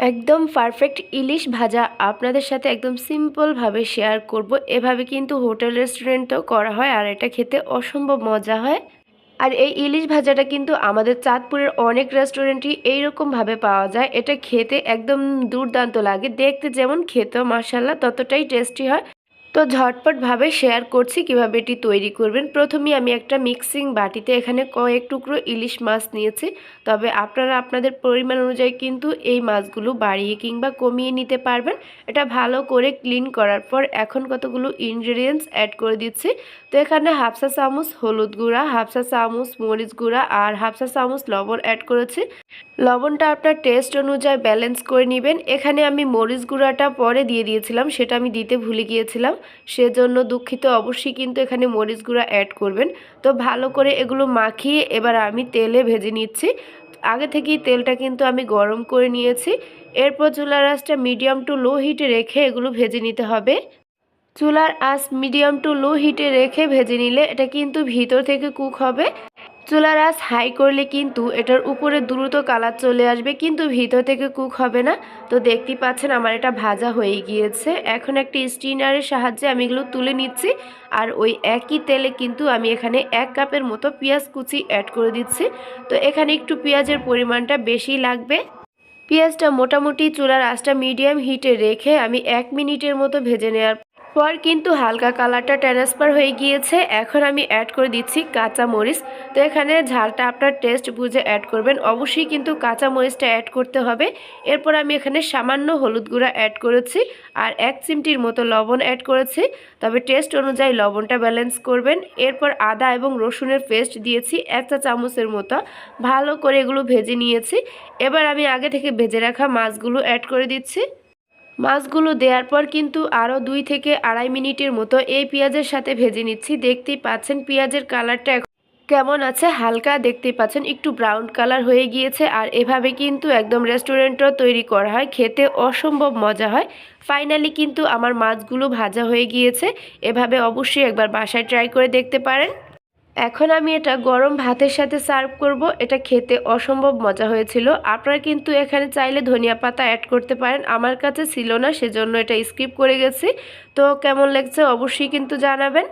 একদম পারফেক্ট ইলিশ ভাজা আপনাদের সাথে একদম সিম্পলভাবে শেয়ার করব। এভাবে কিন্তু হোটেল রেস্টুরেন্টও করা হয় আর এটা খেতে অসম্ভব মজা হয়। আর এই ইলিশ ভাজাটা কিন্তু আমাদের চাঁদপুরের অনেক রেস্টুরেন্টই এইরকমভাবে পাওয়া যায়। এটা খেতে একদম দুর্দান্ত লাগে। দেখতে যেমন খেতেও মাসাল্লাহ ততটাই টেস্টি হয়। তো ঝটপটভাবে শেয়ার করছি কীভাবে এটি তৈরি করবেন। প্রথমে আমি একটা মিক্সিং বাটিতে এখানে কয়েক টুকরো ইলিশ মাছ নিয়েছি। তবে আপনারা আপনাদের পরিমাণ অনুযায়ী কিন্তু এই মাছগুলো বাড়িয়ে কিংবা কমিয়ে নিতে পারবেন। এটা ভালো করে ক্লিন করার পর এখন কতগুলো ইনগ্রেডিয়েন্টস অ্যাড করে দিচ্ছি। তো এখানে হাফসা চামচ হলুদ গুঁড়া হাফসা চামচ মরিচ গুঁড়া আর হাফসা চামচ লবণ অ্যাড করেছি। লবণটা আপনার টেস্ট অনুযায়ী ব্যালেন্স করে নেবেন। এখানে আমি মরিচ গুঁড়াটা পরে দিয়ে দিয়েছিলাম, সেটা আমি দিতে ভুলে গিয়েছিলাম। সেজন্য দুঃখিত। অবশ্যই কিন্তু এখানে মরিচ গুঁড়া অ্যাড করবেন। তো ভালো করে এগুলো মাখিয়ে এবার আমি তেলে ভেজে নিচ্ছি। আগে থেকেই তেলটা কিন্তু আমি গরম করে নিয়েছি। এরপর চুলার আঁচটা মিডিয়াম টু লো হিটে রেখে এগুলো ভেজে নিতে হবে। চুলার আঁচ মিডিয়াম টু লো হিটে রেখে ভেজে নিলে এটা কিন্তু ভিতর থেকে কুক হবে। চুলার আঁচ হাই করলে কিন্তু এটার উপরে দ্রুত কালার চলে আসবে, কিন্তু ভিতর থেকে কুক হবে না। তো দেখতেই পাচ্ছেন আমার এটা ভাজা হয়ে গিয়েছে। এখন একটি স্টিনারের সাহায্যে আমি এগুলো তুলে নিচ্ছি। আর ওই একই তেলে কিন্তু আমি এখানে এক কাপের মতো পেঁয়াজ কুচি অ্যাড করে দিচ্ছি। তো এখানে একটু পেঁয়াজের পরিমাণটা বেশি লাগবে। পেঁয়াজটা মোটামুটি চুলার আঁচটা মিডিয়াম হিটে রেখে আমি এক মিনিটের মতো ভেজে নেওয়ার পর কিন্তু হালকা কালারটা ট্রান্সফার হয়ে গিয়েছে। এখন আমি অ্যাড করে দিচ্ছি কাঁচা মরিচ তো এখানে ঝালটা আপনার টেস্ট বুঝে অ্যাড করবেন। অবশ্যই কিন্তু কাঁচা মরিচটা অ্যাড করতে হবে। এরপর আমি এখানে সামান্য হলুদ গুঁড়া অ্যাড করেছি আর এক চিমটির মতো লবণ অ্যাড করেছি। তবে টেস্ট অনুযায়ী লবণটা ব্যালেন্স করবেন। এরপর আদা এবং রসুনের পেস্ট দিয়েছি একটা চামচের মতো। ভালো করে এগুলো ভেজে নিয়েছি। এবার আমি আগে থেকে ভেজে রাখা মাছগুলো অ্যাড করে দিচ্ছি। মাছগুলো দেওয়ার পর কিন্তু আরও দুই থেকে আড়াই মিনিটের মতো এই পেঁয়াজের সাথে ভেজে নিচ্ছি। দেখতেই পাচ্ছেন পেঁয়াজের কালারটা কেমন আছে? হালকা দেখতেই পাচ্ছেন, একটু ব্রাউন কালার হয়ে গিয়েছে আর এভাবে কিন্তু একদম রেস্টুরেন্টও তৈরি করা হয়, খেতে অসম্ভব মজা হয়। ফাইনালি কিন্তু আমার মাছগুলো ভাজা হয়ে গিয়েছে, এভাবে অবশ্যই একবার বাসায় ট্রাই করে দেখতে পারেন। এখন আমি এটা গরম ভাতের সাথে সার্ভ করব। এটা খেতে অসম্ভব মজা হয়েছিল। আপনারা কিন্তু এখানে চাইলে ধনিয়া পাতা অ্যাড করতে পারেন। আমার কাছে ছিল না, সেজন্য এটা স্কিপ করে গেছি। তো কেমন লাগছে অবশ্যই কিন্তু জানাবেন।